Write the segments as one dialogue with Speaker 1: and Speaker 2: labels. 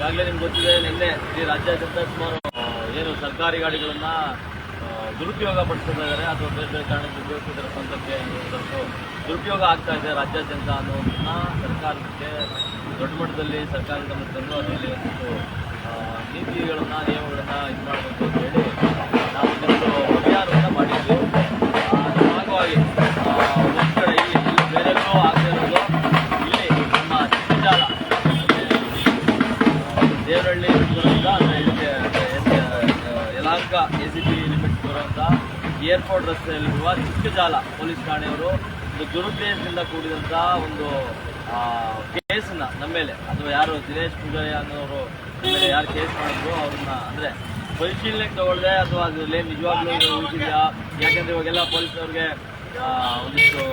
Speaker 1: ಈಗಾಗಲೇ ನಿಮ್ಗೆ ಗೊತ್ತಿದೆ, ನಿನ್ನೆ ಇಡೀ ರಾಜ್ಯಾದ್ಯಂತ ಸುಮಾರು ಏನು ಸರ್ಕಾರಿ ಗಾಡಿಗಳನ್ನ ದುರುಪಯೋಗ ಪಡಿಸ್ತಾ ಇದ್ದಾರೆ. ಅಥವಾ ಬೇರೆ ಬೇರೆ ಕಾರಣಕ್ಕೆ ಸ್ವಂತಕ್ಕೆ ಅನ್ನೋದಷ್ಟು ದುರುಪಯೋಗ ಆಗ್ತಾ ಇದೆ ರಾಜ್ಯಾದ್ಯಂತ ಅನ್ನೋದನ್ನ ಸರ್ಕಾರಕ್ಕೆ ದೊಡ್ಡ ಮಟ್ಟದಲ್ಲಿ ಗಮನಕ್ಕೆ ತಂದು ಅದರಲ್ಲಿ ಒಂದಿಷ್ಟು ನೀತಿಗಳನ್ನ, ನಿಯಮಗಳನ್ನ ಇದು ಮಾಡಬೇಕು ಅಂತ ಹೇಳಿ ನಾವು ಏರ್ಪೋರ್ಟ್ ರಸ್ತೆಯಲ್ಲಿರುವ ಚಿಕ್ಕಜಾಲ ಪೊಲೀಸ್ ಠಾಣೆಯವರು ಒಂದು ದುರುದ್ದೇಶದಿಂದ ಕೂಡಿದಂತ ಒಂದು ಕೇಸನ್ನ ನಮ್ಮ ಮೇಲೆ, ಅಥವಾ ಯಾರು ದಿನೇಶ್ ಪೂಜಾರಿ ಅನ್ನೋರು ಮೇಲೆ ಯಾರು ಕೇಸ್ ಮಾಡಿದ್ರು, ಅವ್ರನ್ನ ಅಂದ್ರೆ ಪರಿಶೀಲನೆ ತಗೊಳ್ದೆ ಅಥವಾ ಅದರಲ್ಲಿ ನಿಜವಾಗ್ಲೂ ಇದು ಉಳಿದಿದೆಯಾ? ಯಾಕಂದ್ರೆ ಇವಾಗೆಲ್ಲ ಪೊಲೀಸವ್ರಿಗೆ ಒಂದಿಷ್ಟು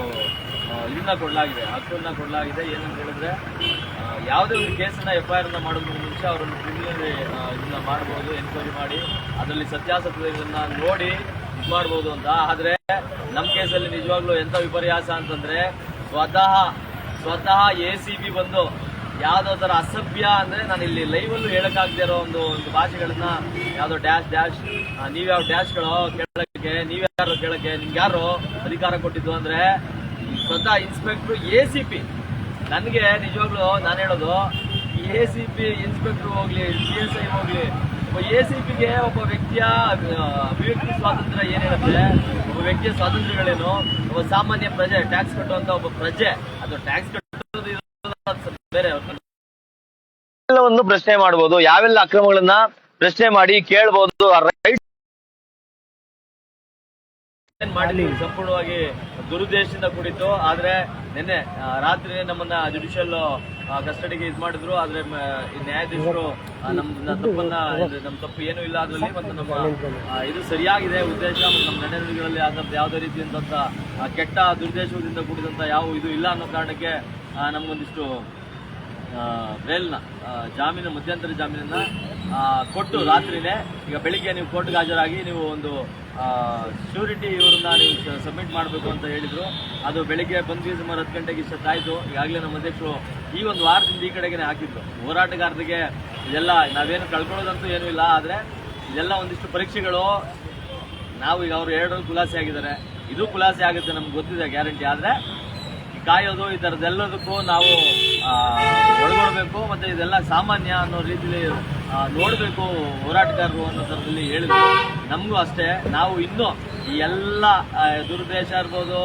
Speaker 1: ಇದನ್ನ ಕೊಡಲಾಗಿದೆ, ಹಕ್ಕನ್ನ ಕೊಡಲಾಗಿದೆ. ಏನಂತ ಹೇಳಿದ್ರೆ ಯಾವುದೇ ಒಂದು ಕೇಸನ್ನ ಎಫ್ ಐ ಆರ್ನ ಮಾಡೋದ್ರ ಮುಂಚೆ ಅವರನ್ನು ಕ್ರಿಮಿನಲ್ ಇದನ್ನ ಮಾಡ್ಬೋದು ಎನ್ಕ್ವೈರಿ ಮಾಡಿ, ಅದರಲ್ಲಿ ಸತ್ಯಾಸತ್ಯಗಳನ್ನ ನೋಡಿ ಮಾಡ್ಬೋದು ಅಂತ. ಆದ್ರೆ ನಮ್ಮ ಕೇಸಲ್ಲಿ ನಿಜವಾಗ್ಲೂ ಎಂತ ವಿಪರ್ಯಾಸ ಅಂತಂದ್ರೆ ಸ್ವತಃ ಸ್ವತಃ ಎ ಸಿ ಬಿ ಬಂದು ಯಾವುದೋ ತರ ಅಸಭ್ಯ ಅಂದ್ರೆ ನಾನು ಇಲ್ಲಿ ಲೈವ್ ಅಲ್ಲೂ ಹೇಳಕ್ಕಾಗದೇ ಇರೋ ಒಂದು ಒಂದು ಭಾಷೆಗಳನ್ನ ಯಾವ್ದೋ ಡ್ಯಾಶ್ ಡ್ಯಾಶ್ ನೀವ್ಯಾವ ಡ್ಯಾಶ್ಗಳು ಕೇಳಕ್ಕೆ ನೀವ್ಯಾರು ಕೇಳಕ್ಕೆ, ನಿಮ್ಗೆ ಯಾರು ಅಧಿಕಾರ ಕೊಟ್ಟಿದ್ದು ಅಂದ್ರೆ ಸ್ವತಃ ಇನ್ಸ್ಪೆಕ್ಟರ್ ಎ ಸಿ ಪಿ ನನಗೆ ನಿಜವಾಗ್ಲೂ ನಾನು ಹೇಳೋದು ಎ ಸಿ ಪಿ ಇನ್ಸ್ಪೆಕ್ಟರ್ ಹೋಗ್ಲಿ ಸಿ ಎಸ್ ಐ ಹೋಗ್ಲಿ ಎ ಸಿ ಪಿಗೆ ಒಬ್ಬ ವ್ಯಕ್ತಿಯ ಅಭಿವ್ಯಕ್ತಿ ಸ್ವಾತಂತ್ರ್ಯ ಏನಿರುತ್ತೆ, ಒಬ್ಬ ವ್ಯಕ್ತಿಯ ಸ್ವಾತಂತ್ರ್ಯಗಳೇನು, ಒಬ್ಬ ಸಾಮಾನ್ಯ ಪ್ರಜೆ ಟ್ಯಾಕ್ಸ್ ಕಟ್ಟುವಂತ ಒಬ್ಬ ಪ್ರಜೆ, ಅದು ಟ್ಯಾಕ್ಸ್ ಕಟ್ಟೋದು ಬೇರೆ ಪ್ರಶ್ನೆ ಮಾಡಬಹುದು ಯಾವೆಲ್ಲ ಅಕ್ರಮಗಳನ್ನ ಪ್ರಶ್ನೆ ಮಾಡಿ ಕೇಳಬಹುದು ರೈಟ್ ಮಾಡಿ ಸಂಪೂರ್ಣವಾಗಿ ದುರುದ್ದೇಶದಿಂದ ಕೂಡಿತ್ತು. ಆದ್ರೆ ನಿನ್ನೆ ರಾತ್ರಿ ನಮ್ಮನ್ನ ಜುಡಿಷಿಯಲ್ ಕಸ್ಟಡಿಗೆ ಇದು ಮಾಡಿದ್ರು. ಆದ್ರೆ ಈ ನ್ಯಾಯಾಧೀಶರು ನಮ್ಮ ನಮ್ ತಪ್ಪನ್ನ ನಮ್ಮ ತಪ್ಪು ಏನೂ ಇಲ್ಲ ಅದರಲ್ಲಿ ಮತ್ತು ನಮ್ಮ ಇದು ಸರಿಯಾಗಿದೆ. ಉದ್ದೇಶ ಮತ್ತು ನಮ್ಮ ನಡೆನುಡಿಗಳಲ್ಲಿ ಆದಂತ ಯಾವುದೇ ರೀತಿಯಂತ ಕೆಟ್ಟ ದುರುದ್ದೇಶದಿಂದ ಕೂಡಿದಂತ ಯಾವ ಇದು ಇಲ್ಲ ಅನ್ನೋ ಕಾರಣಕ್ಕೆ ನಮ್ಗೊಂದಿಷ್ಟು ಬೇಲ್ನ ಆ, ಜಾಮೀನು ಮಧ್ಯಂತರ ಜಾಮೀನನ್ನ ಕೊಟ್ಟು ರಾತ್ರಿನೇ ಈಗ ಬೆಳಿಗ್ಗೆ ನೀವು ಕೋರ್ಟ್ಗೆ ಹಾಜರಾಗಿ ನೀವು ಒಂದು ಶ್ಯೂರಿಟಿ ಇವ್ರನ್ನ ನೀವು ಸಬ್ಮಿಟ್ ಮಾಡಬೇಕು ಅಂತ ಹೇಳಿದರು. ಅದು ಬೆಳಿಗ್ಗೆ ಬಂದ್ವಿ ಸುಮಾರು ಹತ್ತು ಗಂಟೆಗೆ ಇಷ್ಟೊತ್ತಾಯ್ತು ಈಗಾಗಲೇ ನಮ್ಮ ಅಧ್ಯಕ್ಷರು ಈ ಒಂದು ವಾರದಿಂದ ಈ ಕಡೆಗೆ ಹಾಕಿದ್ರು. ಹೋರಾಟಗಾರರಿಗೆ ಇದೆಲ್ಲ ನಾವೇನು ಕಳ್ಕೊಳ್ಳೋದಂತೂ ಏನೂ ಇಲ್ಲ, ಆದರೆ ಇದೆಲ್ಲ ಒಂದಿಷ್ಟು ಪರೀಕ್ಷೆಗಳು ನಾವು ಈಗ ಅವರು ಎರಡರಲ್ಲಿ ಖುಲಾಸೆ ಆಗಿದ್ದಾರೆ. ಇದು ಖುಲಾಸೆ ಆಗುತ್ತೆ ನಮ್ಗೆ ಗೊತ್ತಿದೆ ಗ್ಯಾರಂಟಿ. ಆದರೆ ಕಾಯೋದು ಈ ಥರದ್ದೆಲ್ಲದಕ್ಕೂ ನಾವು ಒಳಗೊಳ್ಬೇಕು ಮತ್ತೆ ಇದೆಲ್ಲ ಸಾಮಾನ್ಯ ಅನ್ನೋ ರೀತಿಲಿ ನೋಡಬೇಕು ಹೋರಾಟಗಾರರು ಅನ್ನೋ ಥರದಲ್ಲಿ ಹೇಳಿದ್ರು. ನಮಗೂ ಅಷ್ಟೇ. ನಾವು ಇನ್ನೂ ಈ ಎಲ್ಲ ದುರುದ್ದೇಶ ಇರ್ಬೋದು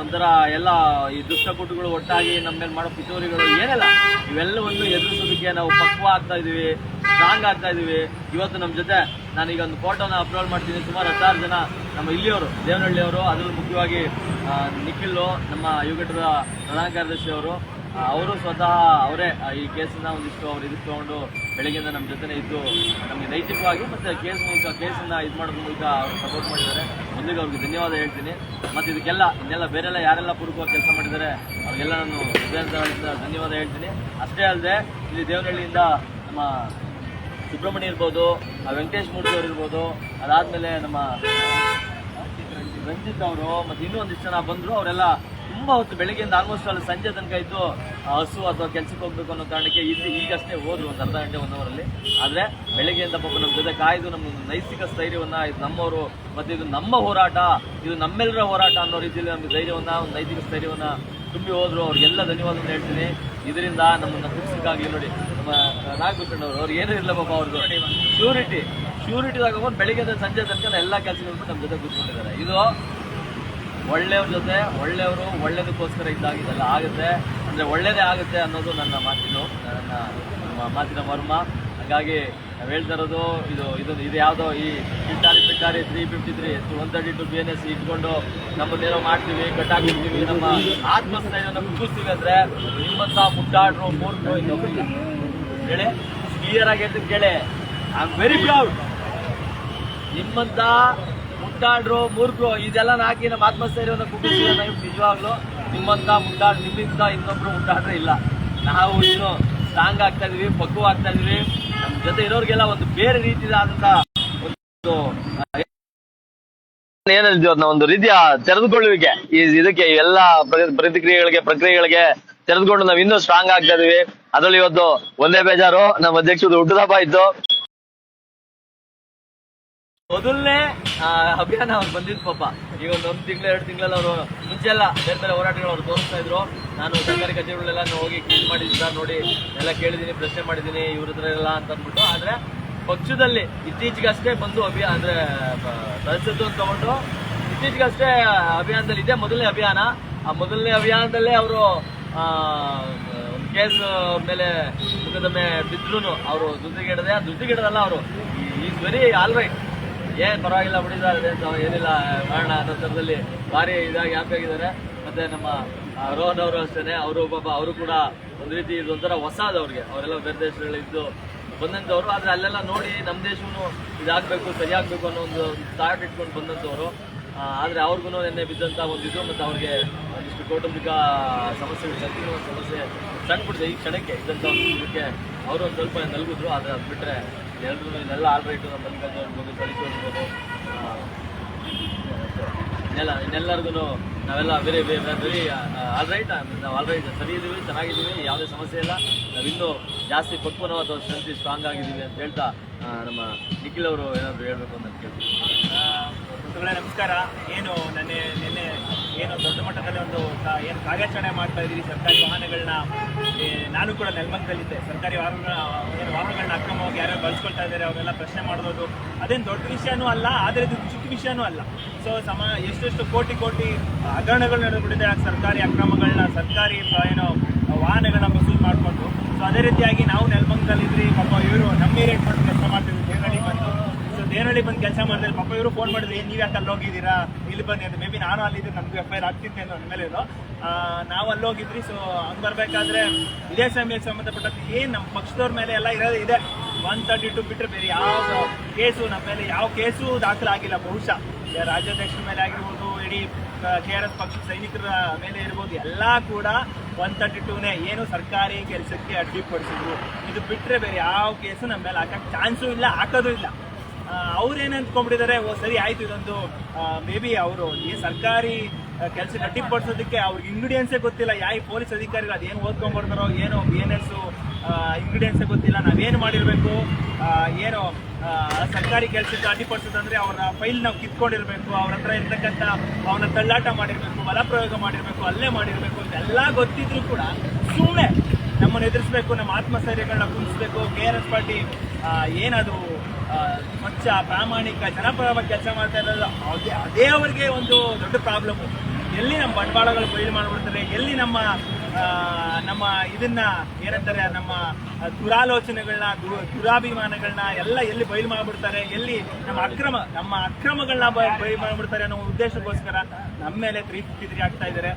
Speaker 1: ಒಂಥರ ಎಲ್ಲ ಈ ದುಷ್ಟಕುಟುಗಳು ಒಟ್ಟಾಗಿ ನಮ್ಮ ಮೇಲೆ ಮಾಡೋ ಪಿತೂರಿಗಳು ಏನೆಲ್ಲ. ಇವೆಲ್ಲವನ್ನು ಎದುರಿಸೋದಕ್ಕೆ ನಾವು ಪಕ್ವ ಆಗ್ತಾ ಇದ್ದೀವಿ ಸ್ಟ್ರಾಂಗ್ ಆಗ್ತಾ ಇದ್ದೀವಿ ಇವತ್ತು ನಮ್ಮ ಜೊತೆ ನಾನೀಗ ಒಂದು ಫೋಟೋನ ಅಪ್ಲೋಡ್ ಮಾಡ್ತೀನಿ. ಸುಮಾರು ಹತ್ತಾರು ಜನ ನಮ್ಮ ಇಲ್ಲಿಯವರು, ದೇವನಹಳ್ಳಿಯವರು, ಅದರಲ್ಲಿ ಮುಖ್ಯವಾಗಿ ನಿಖಿಲ್ ನಮ್ಮ ಯುಗಟದ ಪ್ರಧಾನ ಕಾರ್ಯದರ್ಶಿ ಅವರು ಅವರು ಸ್ವತಃ ಅವರೇ ಈ ಕೇಸನ್ನ ಒಂದಿಷ್ಟು ಅವ್ರು ಇದಕ್ಕೆ ತೊಗೊಂಡು ಬೆಳಗ್ಗೆಯಿಂದ ನಮ್ಮ ಜೊತೆ ಇದ್ದು, ನಮಗೆ ನೈತಿಕವಾಗಿ ಮತ್ತು ಕೇಸ್ ಮೂಲಕ ಕೇಸನ್ನ ಇದು ಮಾಡೋದ್ರ ಮೂಲಕ ಅವ್ರು ಸಪೋರ್ಟ್ ಮಾಡಿದ್ದಾರೆ. ಮುಂದಿಗೆ ಅವ್ರಿಗೆ ಧನ್ಯವಾದ ಹೇಳ್ತೀನಿ. ಮತ್ತು ಇದಕ್ಕೆಲ್ಲ ಇನ್ನೆಲ್ಲ ಬೇರೆಲ್ಲ ಯಾರೆಲ್ಲ ಪೂರ್ವಕವಾಗಿ ಕೆಲಸ ಮಾಡಿದ್ದಾರೆ, ಅವರಿಗೆಲ್ಲ ನಾನು ಹೃದಯದಿಂದ ಧನ್ಯವಾದ ಹೇಳ್ತೀನಿ. ಅಷ್ಟೇ ಅಲ್ಲದೆ, ಇಲ್ಲಿ ದೇವನಹಳ್ಳಿಯಿಂದ ನಮ್ಮ ಸುಬ್ರಹ್ಮಣ್ಯ ಇರ್ಬೋದು ವೆಂಕಟೇಶ್ ಮೂರ್ತಿ ಅವ್ರು ಇರ್ಬೋದು, ಅದಾದಮೇಲೆ ನಮ್ಮ ರಂಜಿತ್ ಅವರು, ಮತ್ತು ಇನ್ನೂ ಒಂದಿಷ್ಟು ಜನ ಬಂದರು, ಅವರೆಲ್ಲ ತುಂಬಾ ಹೊತ್ತು ಬೆಳಗ್ಗೆಯಿಂದ ಆಲ್ಮೋಸ್ಟ್ ಅಲ್ಲಿ ಸಂಜೆ ತನಕ ಇದ್ದು ಹಸು ಅಥವಾ ಕೆಲಸಕ್ಕೆ ಹೋಗ್ಬೇಕು ಅನ್ನೋ ಕಾರಣಕ್ಕೆ ಇಲ್ಲಿ ಈಗಷ್ಟೇ ಹೋದ್ರು ಒಂದು ಅರ್ಧ ಗಂಟೆ ಒನ್ ಅವರಲ್ಲಿ. ಆದ್ರೆ ಬೆಳಗ್ಗೆಯಿಂದ ಪಾಪ ನಮ್ಮ ಜೊತೆ ಕಾಯ್ದು ನಮ್ಮ ನೈತಿಕ ಸ್ಥೈರ್ಯವನ್ನ, ಇದು ನಮ್ಮವರು ಮತ್ತೆ ಇದು ನಮ್ಮ ಹೋರಾಟ, ಇದು ನಮ್ಮೆಲ್ಲರ ಹೋರಾಟ ಅನ್ನೋ ರೀತಿಯಲ್ಲಿ ನಮ್ಮ ಧೈರ್ಯವನ್ನ, ಒಂದು ನೈತಿಕ ಸ್ಥೈರ್ಯವನ್ನ ತುಂಬಿ ಹೋದ್ರು. ಅವ್ರಿಗೆಲ್ಲ ಧನ್ಯವಾದ ಹೇಳ್ತೀನಿ. ಇದರಿಂದ ನಮ್ಮನ್ನ ಕುಗ್ಸಕ್ಕಾಗ್ಲಿ ನೋಡಿ, ನಮ್ಮ ನಾಗಭೂಷಣ್ ಅವರು, ಅವ್ರಿಗೆ ಏನೂ ಇಲ್ಲ ಪಾಪ ಅವ್ರದ್ದು ಶ್ಯೂರಿಟಿ ಶ್ಯೂರಿಟಿ ತಗೊಂಡು ಬೆಳಿಗ್ಗೆ ಸಂಜೆ ತನಕ ಎಲ್ಲ ಕೆಲಸಗಳು ನಮ್ಮ ಜೊತೆ ಕೂತ್ಕೊಂಡಿದ್ದಾರೆ. ಇದು ಒಳ್ಳೆಯವ್ರ ಜೊತೆ, ಒಳ್ಳೆಯವರು ಒಳ್ಳೆಯದಕ್ಕೋಸ್ಕರ ಇದ್ದಾಗ ಇದೆಲ್ಲ ಆಗುತ್ತೆ. ಅಂದರೆ ಒಳ್ಳೆಯದೇ ಆಗುತ್ತೆ ಅನ್ನೋದು ನನ್ನ ಮಾತಿನ ನನ್ನ ಮಾತಿನ ಮರ್ಮ ಹಾಗಾಗಿ ನಾವು ಹೇಳ್ತಾ ಇರೋದು, ಇದು ಇದು ಇದು ಯಾವುದೋ ಈ ಪಿಟ್ಟಾರಿ ಪಿಟ್ಟಾರಿ three fifty three one thirty two B N S ಇಟ್ಕೊಂಡು ನಮ್ಮನ್ನೇನೋ ಮಾಡ್ತೀವಿ ಕಟ್ಟಾಕಿರ್ತೀವಿ ನಮ್ಮ ಆತ್ಮಸ್ಥೈರ್ಯವನ್ನು ಕುಗ್ಗಿಸ್ತೀವಿ ಅಂದರೆ ನಿಮ್ಮಂತ ಮುಟ್ಟಾಡ್ರು ಮೂರ್ಖರು ಇನ್ನೊಬ್ಬರಿಲ್ಲ ಹೇಳಿ? ಕ್ಲಿಯರ್ ಆಗಿ ಹೇಳ್ತೀನಿ ಕೇಳಿ. ಐ ಆಮ್ ವೆರಿ ಪ್ರೌಡ್ ನಿಮ್ಮಂತ ಮುಟ್ಟಾಡ್ರು ಮೂರ್ಗ್ರು ಇದೆಲ್ಲ ಹಾಕಿ ನಮ್ಮ ಆತ್ಮಸ್ಥೈರ್ಯವನ್ನು ಕುಗ್ಗಿಸಿದ್ರೆ ನಾವು ನಿಜವಾಗ್ಲು ನಿಮ್ಮಂತ ಮುಟ್ಟಾಡ್ ನಿಮ್ಮಿಂದ ಇನ್ನೊಬ್ರು ಮುಟ್ಟಾಡ್ರೆ ಇಲ್ಲ. ನಾವು ಇನ್ನು ಸ್ಟ್ರಾಂಗ್ ಆಗ್ತಾ ಇದೀವಿ, ಪಕ್ಕು ಆಗ್ತಾ ಇದೀವಿ. ನಮ್ಮ ಜೊತೆ ಇರೋರಿಗೆಲ್ಲ ಒಂದು ಬೇರೆ ರೀತಿಯಾದಂತ ಒಂದು ಅದನ್ನ ಒಂದು ರೀತಿಯ ತೆರೆದುಕೊಳ್ಳುವಿಕೆ. ಈ ಇದಕ್ಕೆ ಎಲ್ಲ ಪ್ರತಿಕ್ರಿಯೆಗಳಿಗೆ, ಪ್ರಕ್ರಿಯೆಗಳಿಗೆ ತೆರೆದುಕೊಂಡು ನಾವ್ ಇನ್ನೂ ಸ್ಟ್ರಾಂಗ್ ಆಗ್ತಾ ಇದೀವಿ. ಅದ್ರಲ್ಲಿ ಇವತ್ತು ಒಂದೇ ಬೇಜಾರು. ನಮ್ಮ ಅಧ್ಯಕ್ಷದ ಹುಟ್ಟುದಬ್ಬ ಇತ್ತು. ಮೊದಲನೇ ಅಭಿಯಾನ ಅವ್ರು ಬಂದಿದ್ದು ಪಾಪ. ಈಗ ಒಂದು ಒಂದು ತಿಂಗಳು, ಎರಡು ತಿಂಗಳಲ್ಲಿ ಅವರು ಮುಂಚೆ ಎಲ್ಲ ಬೇರೆ ಬೇರೆ ಹೋರಾಟಗಳು ಅವ್ರು ತೋರಿಸ್ತಾ ಇದ್ರು. ನಾನು ಸರ್ಕಾರಿ ಕಚೇರಿಗಳೆಲ್ಲ ಹೋಗಿ ಕ್ಲೀನ್ ಮಾಡಿದ್ದ ನೋಡಿ, ಎಲ್ಲ ಕೇಳಿದ್ದೀನಿ ಪ್ರಶ್ನೆ ಮಾಡಿದ್ದೀನಿ ಇವ್ರ ಹತ್ರ ಎಲ್ಲ ಅಂತ ಅಂದ್ಬಿಟ್ಟು ಆದ್ರೆ ಪಕ್ಷದಲ್ಲಿ ಇತ್ತೀಚೆಗಷ್ಟೇ ಬಂದು ಅಭಿಯಾನ ಅಂದರೆ ಸದಸ್ಯತ್ವ ತಗೊಂಡು ಇತ್ತೀಚೆಗಷ್ಟೇ ಅಭಿಯಾನದಲ್ಲಿ ಇದೆ ಮೊದಲನೇ ಅಭಿಯಾನ. ಆ ಮೊದಲನೇ ಅಭಿಯಾನದಲ್ಲೇ ಅವರು ಕೇಸ್ ಮೇಲೆ ಮುಖದ ಮೇಲೆ ಬಿದ್ದರೂ ಅವರು ದುಡ್ಡಿಗಿಡದೆ ದುಡ್ಡಿಗಿಡದಲ್ಲ ಅವರು. Is very all right. ಏನ್ ಪರವಾಗಿಲ್ಲ ಬಿಡಿದ್ದಾರೆ ಏನಿಲ್ಲ ಮಾಡೋಣ ಅನ್ನೋ ಥರದಲ್ಲಿ ಭಾರಿ ಇದಾಗಿ ಹ್ಯಾಪಿ ಆಗಿದ್ದಾರೆ. ಮತ್ತೆ ನಮ್ಮ ರೋಹನ್ ಅವರು ಅಷ್ಟೇ ಅವರು ಪಾಪ, ಅವರು ಕೂಡ ಒಂದು ರೀತಿ ಇದೊಂಥರ ಹೊಸದು ಅವ್ರಿಗೆ ಅವರೆಲ್ಲ ಬೇರೆ ದೇಶಗಳಿದ್ದು ಬಂದಂಥವ್ರು. ಆದ್ರೆ ಅಲ್ಲೆಲ್ಲ ನೋಡಿ ನಮ್ಮ ದೇಶವೂ ಇದಾಗಬೇಕು, ಸರಿಯಾಗಬೇಕು ಅನ್ನೋ ಒಂದು ಥಾಟ್ ಇಟ್ಕೊಂಡು ಬಂದಂಥವ್ರು. ಆದ್ರೆ ಅವ್ರಿಗೂ ನೆನ್ನೆ ಬಿದ್ದಂತ ಒಂದು ಇದು, ಮತ್ತೆ ಅವ್ರಿಗೆ ಕೌಟುಂಬಿಕ ಸಮಸ್ಯೆಗಳು ಶಕ್ತಿಗಳ ಒಂದು ಸಮಸ್ಯೆ ಸಣ್ಣ ಪುಟ್ಟ ಈ ಕ್ಷಣಕ್ಕೆ ಇದ್ದಂಥ ಇದಕ್ಕೆ ಅವರು ಒಂದು ಸ್ವಲ್ಪ ನಲ್ಗಿದ್ರು, ಆದರೆ ಅದು ಬಿಟ್ಟರೆ ಎಲ್ಲರೂ ಇದೆಲ್ಲ ಆಲ್ ರೈಟು ನಮ್ಮ ಮಲ್ಲಿಕಾರ್ಜುನ ಇರ್ಬೋದು ಸರಿಸು ಇರ್ಬೋದು ಇನ್ನೆಲ್ಲ ಇನ್ನೆಲ್ಲರಿಗೂ ನಾವೆಲ್ಲ ಬೇರೆ ವೆರಿ ಆಲ್ ರೈಟ್ ನಾವು ಆಲ್ ರೈಟ್ ಸರಿ ಇದ್ದೀವಿ ಚೆನ್ನಾಗಿದ್ದೀವಿ, ಯಾವುದೇ ಸಮಸ್ಯೆ ಇಲ್ಲ. ನಾವಿನ್ನೂ ಜಾಸ್ತಿ ಪಕ್ವನವಾದ ಸ್ಟ್ರೆಂತ್ ಸ್ಟ್ರಾಂಗ್ ಆಗಿದ್ದೀವಿ ಅಂತ ಹೇಳ್ತಾ ನಮ್ಮ ನಿಖಿಲ್ ಅವರು ಏನಾದರೂ ಹೇಳಬೇಕು ಅಂತ ಕೇಳ್ತೀನಿ.
Speaker 2: ಬಂಧುಗಳೇ, ನಮಸ್ಕಾರ. ಏನು ನೆನ್ನೆ, ನಿನ್ನೆ ಏನು ದೊಡ್ಡ ಮಟ್ಟದಲ್ಲಿ ಒಂದು ಏನು ಕಾರ್ಯಾಚರಣೆ ಮಾಡ್ತಾ ಇದ್ದೀರಿ? ಸರ್ಕಾರಿ ವಾಹನಗಳನ್ನ ನಾನು ಕೂಡ ನೆಲಮಂಗಲಿದ್ದೆ ಸರ್ಕಾರಿ ವಾಹನಗಳ, ಏನು ವಾಹನಗಳನ್ನ ಅಕ್ರಮವಾಗಿ ಯಾರ್ಯಾರು ಬಳಸ್ಕೊಳ್ತಾ ಇದ್ದಾರೆ, ಅವರೆಲ್ಲ ಪ್ರಶ್ನೆ ಮಾಡೋದು ಅದೇನು ದೊಡ್ಡ ವಿಷಯನೂ ಅಲ್ಲ, ಆದರೆ ಇದು ಚಿಕ್ಕ ವಿಷಯನೂ ಅಲ್ಲ. ಸೊ ಸಮ, ಎಷ್ಟೆಷ್ಟು ಕೋಟಿ ಕೋಟಿ ಹಗರಣಗಳು ನಡೆದುಬಿಟ್ಟಿದೆ ಸರ್ಕಾರಿ ಅಕ್ರಮಗಳನ್ನ, ಸರ್ಕಾರಿ ಏನು ವಾಹನಗಳನ್ನ ವಸೂಲು ಮಾಡಿಕೊಂಡು. ಸೊ ಅದೇ ರೀತಿಯಾಗಿ ನಾವು ನೆಲಮಂಗಲಿದ್ರಿ ಪಾಪ ಇವರು ನಮ್ಮ ಏರಿಯಾ ಕೆಲಸ ಮಾಡ್ತಿದ್ವಿ ದೇವನಹಳ್ಳಿ ಬಂದು ಕೆಲಸ ಮಾಡಿದ್ರೆ ಪಾಪ ಇವರು ಫೋನ್ ಮಾಡಿದ್ರೆ ನೀವು ಯಾಕೆ ಅಲ್ಲಿ ಹೋಗಿದ್ದೀರಾ? ಇಲ್ಲಿ ಬನ್ನಿ ಅಂತ. ಮೇ ಬಿ ನಾನು ಅಲ್ಲಿದ್ದು ನಮ್ಗೆ ಎಫ್ ಐ ಆರ್ ಆಗ್ತಿದ್ದೆ ಅನ್ನೋ ಇದು ನಾವು ಅಲ್ಲಿ ಹೋಗಿದ್ರಿ ಸೊ ಹಂಗ್ ಬರ್ಬೇಕಾದ್ರೆ ಇದೇ ಸಮಯಕ್ಕೆ ಸಂಬಂಧಪಟ್ಟಂತೆ ಏನ್ ನಮ್ಮ ಪಕ್ಷದವ್ರ ಮೇಲೆ ಎಲ್ಲ ಇರೋದು ಇದೆ. ಒನ್ ತರ್ಟಿ ಟು ಬಿಟ್ಟರೆ ಬೇರೆ ಯಾವ ಕೇಸು ನಮ್ಮ ಮೇಲೆ ಯಾವ ಕೇಸು ದಾಖಲಾಗಿಲ್ಲ ಬಹುಶಃ. ರಾಜ್ಯಾಧ್ಯಕ್ಷರ ಮೇಲೆ ಆಗಿರ್ಬೋದು, ಇಡೀ ಕೆ ಆರ್ ಎಸ್ ಪಕ್ಷದ ಸೈನಿಕರ ಮೇಲೆ ಇರ್ಬೋದು, ಎಲ್ಲ ಕೂಡ ಒನ್ ತರ್ಟಿ ಟೂನೇ ಏನು ಸರ್ಕಾರಿ ಕೆಲಸಕ್ಕೆ ಅಡ್ಡಿಪಡಿಸಿದ್ರು ಇದು ಬಿಟ್ಟರೆ ಬೇರೆ ಯಾವ ಕೇಸು ನಮ್ಮ ಮೇಲೆ ಹಾಕಕ್ಕೆ ಚಾನ್ಸು ಇಲ್ಲ, ಹಾಕೋದು ಇಲ್ಲ. ಅವ್ರೇನು ಅಂದ್ಕೊಂಡ್ಬಿಟ್ಟಿದ್ದಾರೆ? ಓ, ಸರಿ ಆಯ್ತು, ಇದೊಂದು ಮೇ ಬಿ ಅವರು ಈ ಸರ್ಕಾರಿ ಕೆಲಸ ಕಟ್ಟಿಪಡಿಸೋದಕ್ಕೆ ಅವ್ರಿಗೆ ಇಂಗ್ರೀಡಿಯನ್ಸೇ ಗೊತ್ತಿಲ್ಲ. ಯಾವ ಪೊಲೀಸ್ ಅಧಿಕಾರಿಗಳು ಅದೇನು ಓದ್ಕೊಂಡ್ಬರ್ತಾರೋ ಏನೋ ಎಸ್ ಇಂಗ್ರೀಡಿಯನ್ಸೇ ಗೊತ್ತಿಲ್ಲ. ನಾವೇನು ಮಾಡಿರಬೇಕು? ಏನು ಸರ್ಕಾರಿ ಕೆಲಸಕ್ಕೆ ಅಡ್ಡಿಪಡಿಸೋದಂದ್ರೆ ಅವರ ಫೈಲ್ ನಾವು ಕಿತ್ಕೊಂಡಿರ್ಬೇಕು. ಅವ್ರ ಹತ್ರ ಇರ್ತಕ್ಕಂಥ ಅವನ ತಳ್ಳಾಟ ಮಾಡಿರಬೇಕು ಬಲಪ್ರಯೋಗ ಮಾಡಿರಬೇಕು, ಅಲ್ಲೇ ಮಾಡಿರಬೇಕು ಅಂತೆಲ್ಲ ಗೊತ್ತಿದ್ರು ಕೂಡ ಸುಮ್ಮನೆ ನಮ್ಮನ್ನು ಎದುರಿಸಬೇಕು, ನಮ್ಮ ಆತ್ಮಸ್ಥೈರ್ಯಗಳನ್ನ ಕುಂದಿಸ್ಬೇಕು ಕೆ ಆರ್ ಎಸ್ ಪಾರ್ಟಿ ಏನದು ಸ್ವಚ್ಛ, ಪ್ರಾಮಾಣಿಕ ಜನಪರವಾಗಿ ಕೆಲಸ ಮಾಡ್ತಾ ಇರೋದು, ಅದೇ ಅದೇ ಅವರಿಗೆ ಒಂದು ದೊಡ್ಡ ಪ್ರಾಬ್ಲಮ್ ಎಲ್ಲಿ ನಮ್ಮ ಬಂಡವಾಳಗಳು ಬಯಲು ಮಾಡಿಬಿಡ್ತಾರೆ ಎಲ್ಲಿ ನಮ್ಮ ನಮ್ಮ ಇದನ್ನ ಏನಂತಾರೆ, ನಮ್ಮ ದುರಾಲೋಚನೆಗಳನ್ನ ದುರಾಭಿಮಾನಗಳನ್ನ ಎಲ್ಲ ಎಲ್ಲಿ ಬಯಲು ಮಾಡಿಬಿಡ್ತಾರೆ, ಎಲ್ಲಿ ನಮ್ಮ ಅಕ್ರಮ, ನಮ್ಮ ಅಕ್ರಮಗಳನ್ನ ಬಯಲು ಮಾಡಿಬಿಡ್ತಾರೆ ಅನ್ನೋ ಉದ್ದೇಶಕ್ಕೋಸ್ಕರ ನಮ್ಮ ಮೇಲೆ ತ್ರೀ ಫಿಫ್ಟಿ ತ್ರೀ ಆಗ್ತಾ ಇದ್ದಾರೆ.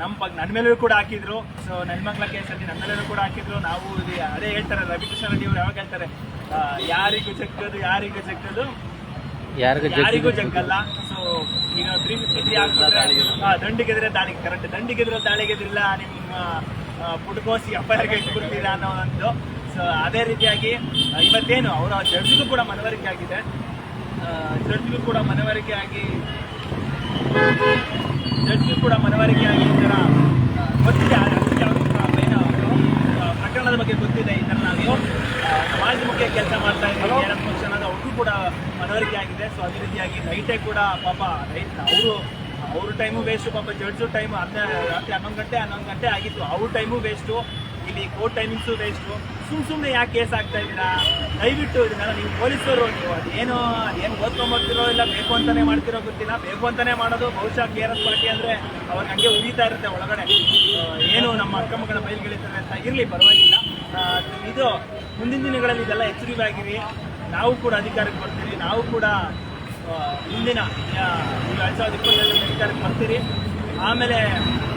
Speaker 2: ನಮ್ಮ ಪಗ್ ನನ್ನ ಮೇಲೂ ಕೂಡ ಹಾಕಿದ್ರು. ಸೊ ನನ್ನ ಮಕ್ಕಳ ಕೇಸಲ್ಲಿ ನನ್ನ ಮೇಲೂ ಕೂಡ ಹಾಕಿದ್ರು. ನಾವು ಅದೇ ಹೇಳ್ತಾರೆ ರವಿಕೃಷ್ಣ ರೆಡ್ಡಿ ಅವರು ಯಾವಾಗ ಹೇಳ್ತಾರೆ ಯಾರಿಗೂ ಜಗ್ಗದು ಯಾರಿಗೂ ಜಗ್ಗದು. ಯಾರಿಗೂ ಜಗ್ಗಲ್ಲ. ಸೊ ಈಗ ತ್ರೀ ಫಿಫ್ಟಿ ದಂಡಿಗೆದ್ರೆ ದಾಳಿಗೆ ಕರೆಕ್ಟ್ ದಂಡಿಗೆದ್ರೆ ದಾಳಿಗೆದ್ರಿಲ್ಲ ನಿಮ್ಮ ಪುಟ್ಕೋಸಿ ಎಫ್ಐಆರ್ಗೆ ಇಟ್ಬಿಡ್ತೀರಾ ಅನ್ನೋ ಒಂದು. ಸೊ ಅದೇ ರೀತಿಯಾಗಿ ಇವತ್ತೇನು ಅವರ ಜಡ್ಜಿಗೂ ಕೂಡ ಮನವರಿಕೆ ಆಗಿದೆ. ಜಡ್ಜ್ಗೂ ಕೂಡ ಮನವರಿಕೆ ಆಗಿ ಜಡ್ಜ್ಗೂ ಕೂಡ ಮನವರಿಕೆ ಆಗಿ ಈ ಥರ ಗೊತ್ತಿದೆ ಕೂಡ ಏನು ಪ್ರಕರಣದ ಬಗ್ಗೆ ಗೊತ್ತಿದೆ ಈ ಥರ ನಾವು. ಸಮಾಜದ ಸಮಾಜ ಮುಖ್ಯ ಕೆಲಸ ಮಾಡ್ತಾ ಇದ್ದೀವಿ. ಫಂಕ್ಷನ್ ಅದು ಅವ್ರಿಗೂ ಕೂಡ ಮನವರಿಕೆ ಆಗಿದೆ ಸೊ ಅದೇ ರೀತಿಯಾಗಿ ನೈಟೇ ಕೂಡ ಪಾಪ ರೈತ. ಅವರು ಅವ್ರ ಟೈಮು ವೇಸ್ಟು ಪಾಪ ಜಡ್ಜು ಟೈಮ್ ಹತ್ತು ರಾತ್ರಿ ಹನ್ನೊಂದು ಗಂಟೆ ಹನ್ನೊಂದು ಗಂಟೆ ಆಗಿತ್ತು. ಅವ್ರ ಟೈಮು ವೇಸ್ಟು ಇಲ್ಲಿ ಕೋರ್ಟ್ ಟೈಮಿಂಗ್ಸು ವೇಸ್ಟು ಸುಮ್ ಸುಮ್ಮನೆ ಯಾಕೆ ಕೇಸ್ ಆಗ್ತಾ ಇದ್ದೀರಾ? ದಯವಿಟ್ಟು ಇದನ್ನ ನೀವು ಪೊಲೀಸರು, ನೀವು ಅದೇನು ಅದೇನು ಓದ್ಕೊಂಬರ್ತಿರೋ ಇಲ್ಲ ಬೇಕು ಅಂತಾನೆ ಮಾಡ್ತಿರೋ ಗೊತ್ತಿಲ್ಲ. ಬೇಕು ಅಂತಾನೆ ಮಾಡೋದು ಬಹುಶಃ ಕೆ ಆರ್ ಎಸ್ ಪಾರ್ಟಿ ಅಂದರೆ ಅವ್ರಿಗೆ ಹಂಗೆ ಉರಿತಾ ಇರುತ್ತೆ ಒಳಗಡೆ. ಏನು ನಮ್ಮ ಅಕ್ರಮಗಳ ಬಯಲ್ಗಳಿರ್ತವೆ ಅಂತ ಇರಲಿ, ಪರವಾಗಿಲ್ಲ. ಇದು ಮುಂದಿನ ದಿನಗಳಲ್ಲಿ ಇದೆಲ್ಲ ಎಚ್ಚರಿವಾಗಿರಿ ನಾವು ಕೂಡ ಅಧಿಕಾರಕ್ಕೆ ಬರ್ತೀವಿ. ನಾವು ಕೂಡ ಮುಂದಿನ ಎರಡು ಸಾವಿರದ ಇಪ್ಪತ್ತೈದರಲ್ಲಿ ಅಧಿಕಾರಕ್ಕೆ ಬರ್ತೀರಿ. ಆಮೇಲೆ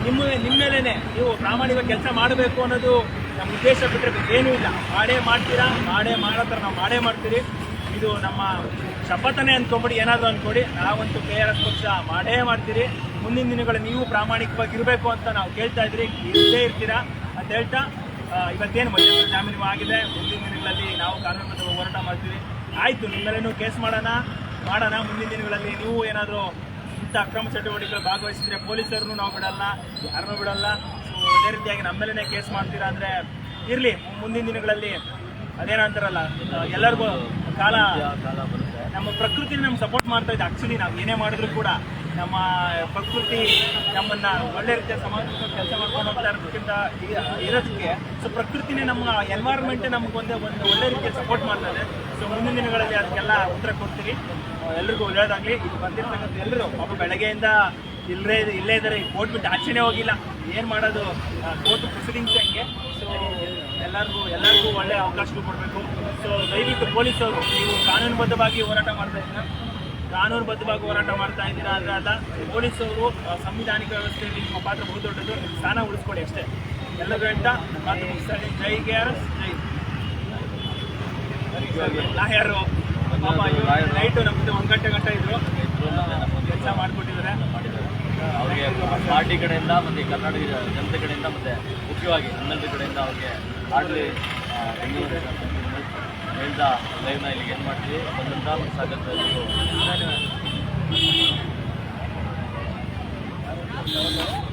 Speaker 2: ನಿಮ್ಮ ನಿಮ್ಮ ಮೇಲೇನೆ ನೀವು ಪ್ರಾಮಾಣಿಕ ಕೆಲಸ ಮಾಡಬೇಕು ಅನ್ನೋದು ನಮ್ಮ ಉದ್ದೇಶ ಬಿಟ್ಟರೆ ಏನೂ ಇಲ್ಲ. ಮಾಡೇ ಮಾಡ್ತೀರಾ? ಮಾಡೇ ಮಾಡೋ ಥರ ನಾವು ಮಾಡೇ ಮಾಡ್ತೀರಿ. ಇದು ನಮ್ಮ ಶಪಥನೇ ಅಂದ್ಕೊಂಬಿಡಿ ಏನಾದರೂ ಅಂದ್ಕೊಡಿ ನಾವಂತೂ ಕೆ ಆರ್ ಎಸ್ ಪಕ್ಷ ಮಾಡೇ ಮಾಡ್ತೀರಿ. ಮುಂದಿನ ದಿನಗಳು ನೀವು ಪ್ರಾಮಾಣಿಕವಾಗಿ ಇರಬೇಕು ಅಂತ ನಾವು ಕೇಳ್ತಾ ಇದ್ರಿ. ಇಲ್ಲೇ ಇರ್ತೀರಾ? ಅಂತ ಹೇಳ್ತಾ ಇವತ್ತೇನು ಮಧ್ಯ ಜಾಮೀನು ಆಗಿದೆ. ಮುಂದಿನ ದಿನಗಳಲ್ಲಿ ನಾವು ಕಾನೂನು ಹೋರಾಟ ಮಾಡ್ತೀವಿ. ಆಯಿತು ನಿಮ್ಮ ಮೇಲೇನು ಕೇಸ್ ಮಾಡೋಣ ಮಾಡೋಣ. ಮುಂದಿನ ದಿನಗಳಲ್ಲಿ ನೀವು ಏನಾದರೂ ಇಂಥ ಅಕ್ರಮ ಚಟುವಟಿಕೆಗಳು ಭಾಗವಹಿಸಿದ್ರೆ ಪೊಲೀಸರನ್ನು ನಾವು ಬಿಡಲ್ಲ, ಯಾರನ್ನೂ ಬಿಡಲ್ಲ. ಸೊ ಅದೇ ರೀತಿಯಾಗಿ ನಮ್ಮ ಕೇಸ್ ಮಾಡ್ತೀರಾ ಅಂದರೆ ಇರಲಿ, ಮುಂದಿನ ದಿನಗಳಲ್ಲಿ ಅದೇನಂತಾರಲ್ಲ ಎಲ್ಲರಿಗೂ ಕಾಲ ನಮ್ಮ ಪ್ರಕೃತಿ ನಮ್ಗೆ ಸಪೋರ್ಟ್ ಮಾಡ್ತಾ ಇದೆ. ಆಕ್ಚುಲಿ ನಾವು ಏನೇ ಮಾಡಿದ್ರು ಕೂಡ ನಮ್ಮ ಪ್ರಕೃತಿ ನಮ್ಮನ್ನ ಒಳ್ಳೆ ರೀತಿಯ ಸಮಾಜಕ್ಕೆ ಕೆಲಸ ಮಾಡ್ಕೊಂಡು ಹೋಗ್ತಾ ಇರೋದಕ್ಕಿಂತ ಇರೋದಕ್ಕೆ ಸೊ ಪ್ರಕೃತಿನೇ ನಮ್ಮ ಎನ್ವೈರ್ಮೆಂಟ್ ನಮ್ಗೆ ಒಂದೇ ಒಂದು ಒಳ್ಳೆ ರೀತಿಯ ಸಪೋರ್ಟ್ ಮಾಡ್ತಾ ಇದೆ. ಸೊ ಮುಂದಿನ ದಿನಗಳಲ್ಲಿ ಅದಕ್ಕೆಲ್ಲ ಉತ್ತರ ಕೊಡ್ತೀವಿ. ಎಲ್ರಿಗೂ ಒಳ್ಳೇದಾಗಲಿ. ಇದು ಬಂದಿರ್ತಕ್ಕಂಥ ಎಲ್ಲರೂ ಪಾಪ ಬೆಳಗ್ಗೆಯಿಂದ ಇಲ್ಲೇ ಇಲ್ಲೇ ಇದ್ದಾರೆ. ಕೋರ್ಟ್ ಬಿಟ್ಟು ಆಚೆನೇ ಹೋಗಿಲ್ಲ. ಏನು ಮಾಡೋದು? ಕೋರ್ಟ್ ಪ್ರೊಸೀಡಿಂಗ್ಸ್ ಹಂಗೆ. ಸೊ ಎಲ್ಲರಿಗೂ ಎಲ್ಲರಿಗೂ ಒಳ್ಳೆ ಅವಕಾಶಗಳು ಕೊಡಬೇಕು. ಸೊ ದಯವಿಟ್ಟು ಪೊಲೀಸರು ನೀವು ಕಾನೂನುಬದ್ಧವಾಗಿ ಹೋರಾಟ ಮಾಡ್ತಾ ಇದ್ದೀರಾ? ಕಾನೂನುಬದ್ಧವಾಗಿ ಹೋರಾಟ ಮಾಡ್ತಾ ಇದ್ದೀರಾ ಅಂದ್ರೆ ಅಲ್ಲ ಪೊಲೀಸರು ಆ, ಸಂವಿಧಾನಿಕ ವ್ಯವಸ್ಥೆಯಲ್ಲಿ ನಿಮ್ಮ ಪಾತ್ರ ಬಹು ದೊಡ್ಡದು ನಿಮ್ಮ ಸ್ಥಾನ ಉಳಿಸ್ಕೊಡಿ ಅಷ್ಟೇ. ಎಲ್ಲರೂ ಹೇಳ್ತಾ ಮಾತು ಮುಗಿಸ್ತಾರೆ. ಜೈ ಕೆ ಆರ್ ಎಸ್ ಜೈ ಲಾಯರು ಪಾಪ ನೈಟು ಜೊತೆ ಒಂದು ಗಂಟೆ ಗಂಟೆ ಇದ್ರು. ಕೆಲಸ ಮಾಡಿಕೊಟ್ಟಿದ್ದಾರೆ.
Speaker 1: ಅವರಿಗೆ ಪಾರ್ಟಿ ಕಡೆಯಿಂದ ಮತ್ತು ಕರ್ನಾಟಕ ಜನತೆ ಕಡೆಯಿಂದ ಮತ್ತು ಮುಖ್ಯವಾಗಿ ಹನ್ನೊಂದು ಕಡೆಯಿಂದ ಅವ್ರಿಗೆ ಆಗಲಿ ಹೇಳ್ತಾ ಲೈವ್ನ ಇಲ್ಲಿಗೆ ಏನು ಮಾಡ್ತೀವಿ? ಬಂದಂಥ ಎಲ್ಲರಿಗೂ
Speaker 2: ಧನ್ಯವಾದ